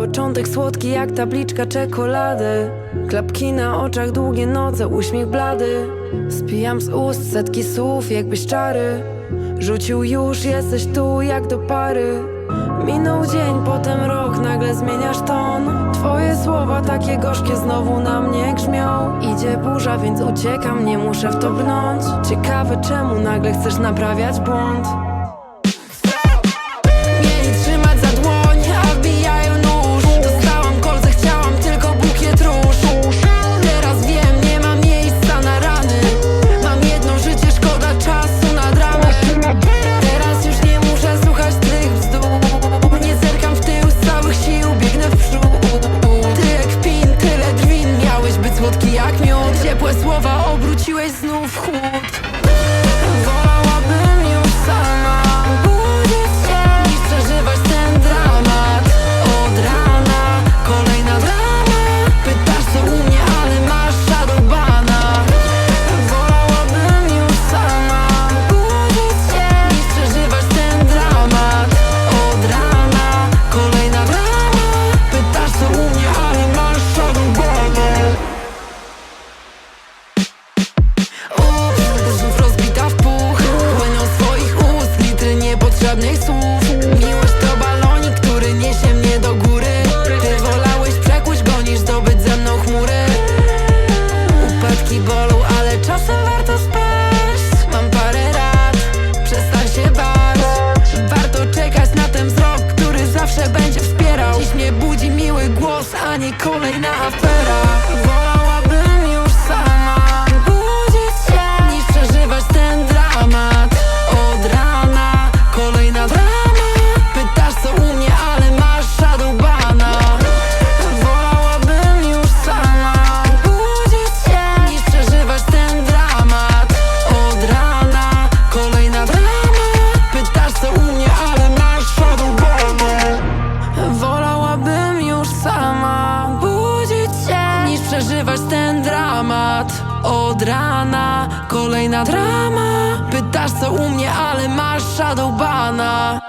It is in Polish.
Początek słodki jak tabliczka czekolady. Klapki na oczach, długie noce, uśmiech blady. Spijam z ust setki słów, jakbyś czary. Rzucił już, jesteś tu jak do pary. Minął dzień, potem rok, nagle zmieniasz ton. Twoje słowa takie gorzkie znowu na mnie grzmią. Idzie burza, więc uciekam, nie muszę w to brnąć. Ciekawe czemu nagle chcesz naprawiać błąd? krótki jak miód. So. od rana. Kolejna drama. Pytasz co u mnie, ale masz shadowbana